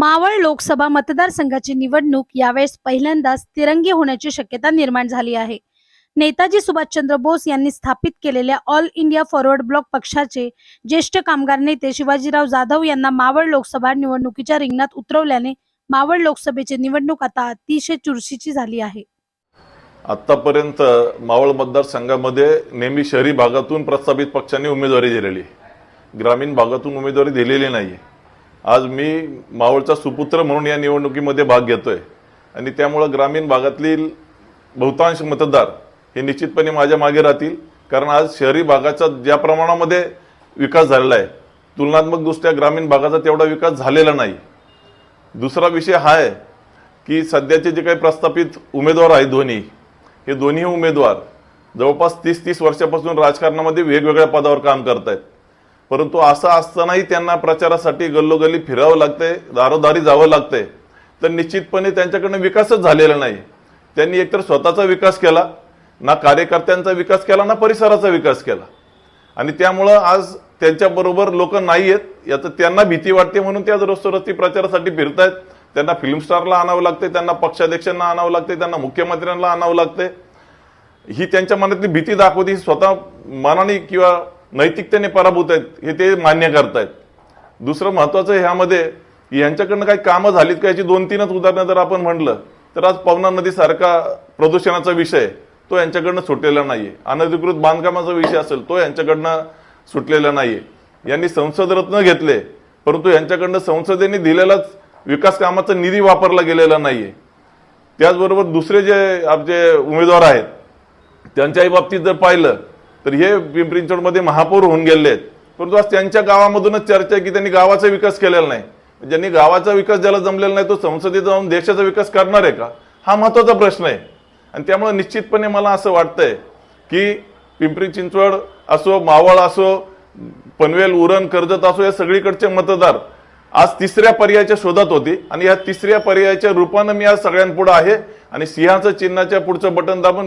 मावळ लोकसभा मतदारसंघाची निवडणूक यावेळेस पहिल्यांदाच तिरंगी होण्याची शक्यता निर्माण झाली आहे. नेताजी सुभाषचंद्र बोस यांनी स्थापित केलेल्या ऑल इंडिया फॉरवर्ड ब्लॉक पक्षाचे ज्येष्ठ कामगार नेते शिवाजीराव जाधव यांना मावळ लोकसभा निवडणुकीच्या रिंगणात उतरवल्याने मावळ लोकसभेची निवडणूक आता अतिशय चुरशीची झाली आहे. आतापर्यंत मावळ मतदारसंघामध्ये नेहमी शहरी भागातून प्रस्तावित पक्षांनी उमेदवारी दिलेली. ग्रामीण भागातून उमेदवारी दिलेली नाही आज मी मावळचा सुपुत्र म्हणून या निवडणुकीमध्ये भाग घेतोय. आणि त्यामुळं ग्रामीण भागातील बहुतांश मतदार हे निश्चितपणे माझ्या मागे राहतील. कारण आज शहरी भागाचा ज्या प्रमाणामध्ये विकास झालेला आहे तुलनात्मकदृष्ट्या ग्रामीण भागाचा तेवढा विकास झालेला नाही. दुसरा विषय हा आहे की सध्याचे जे काही प्रस्थापित उमेदवार आहेत दोन्ही हे दोन्ही उमेदवार जवळपास तीस तीस वर्षापासून राजकारणामध्ये वेगवेगळ्या पदावर काम करत आहेत परंतु असं असतानाही त्यांना प्रचारासाठी गल्लोगल्ली फिरावं लागते दारोदारी जावं लागते. तर निश्चितपणे त्यांच्याकडनं विकासच झालेला नाही. त्यांनी एकतर स्वतःचा विकास केला ना कार्यकर्त्यांचा विकास केला ना परिसराचा विकास केला. आणि त्यामुळं आज त्यांच्याबरोबर लोक नाही आहेत याचं त्यांना भीती वाटते म्हणून ते आज रस्त्यावरती प्रचारासाठी फिरतायत. त्यांना फिल्म स्टारला आणावं लागते त्यांना पक्षाध्यक्षांना आणावं लागते त्यांना मुख्यमंत्र्यांना आणावं लागते. ही त्यांच्या मनातली भीती दाखवते ही स्वतः मनाने किंवा नैतिकतेने पराभूत आहेत हे ते मान्य करतायत. दुसरं महत्वाचं ह्यामध्ये यांच्याकडनं काही कामं झालीत का? याची दोन तीनच उदाहरणं जर आपण म्हणलं तर आज पवना नदीसारखा प्रदूषणाचा विषय तो यांच्याकडनं सुटलेला नाहीये. अनधिकृत बांधकामाचा विषय असेल तो यांच्याकडनं सुटलेला नाहीये. यांनी संसद रत्न घेतले परंतु यांच्याकडनं संसदेने दिलेलाच विकास कामाचा निधी वापरला गेलेला नाहीये. त्याचबरोबर दुसरे जे आपले उमेदवार आहेत त्यांच्याही बाबतीत जर पाहिलं तर हे पिंपरी चिंचवडमध्ये महापौर होऊन गेले आहेत. परंतु आज त्यांच्या गावामधूनच चर्चा आहे की त्यांनी गावाचा विकास केलेला नाही. ज्यांनी गावाचा विकास ज्याला जमलेला नाही तो संसदेत जाऊन देशाचा विकास करणार आहे का? हा महत्त्वाचा प्रश्न आहे. आणि त्यामुळे निश्चितपणे मला असं वाटतंय की पिंपरी चिंचवड असो मावळ असो पनवेल उरण कर्जत असो या सगळीकडचे मतदार आज तिसऱ्या पर्यायाच्या शोधात होती. आणि या तिसऱ्या पर्यायाच्या रूपानं मी आज सगळ्यांपुढे आहे. आणि सिंहाचं चिन्हाच्या पुढचं बटन दाबून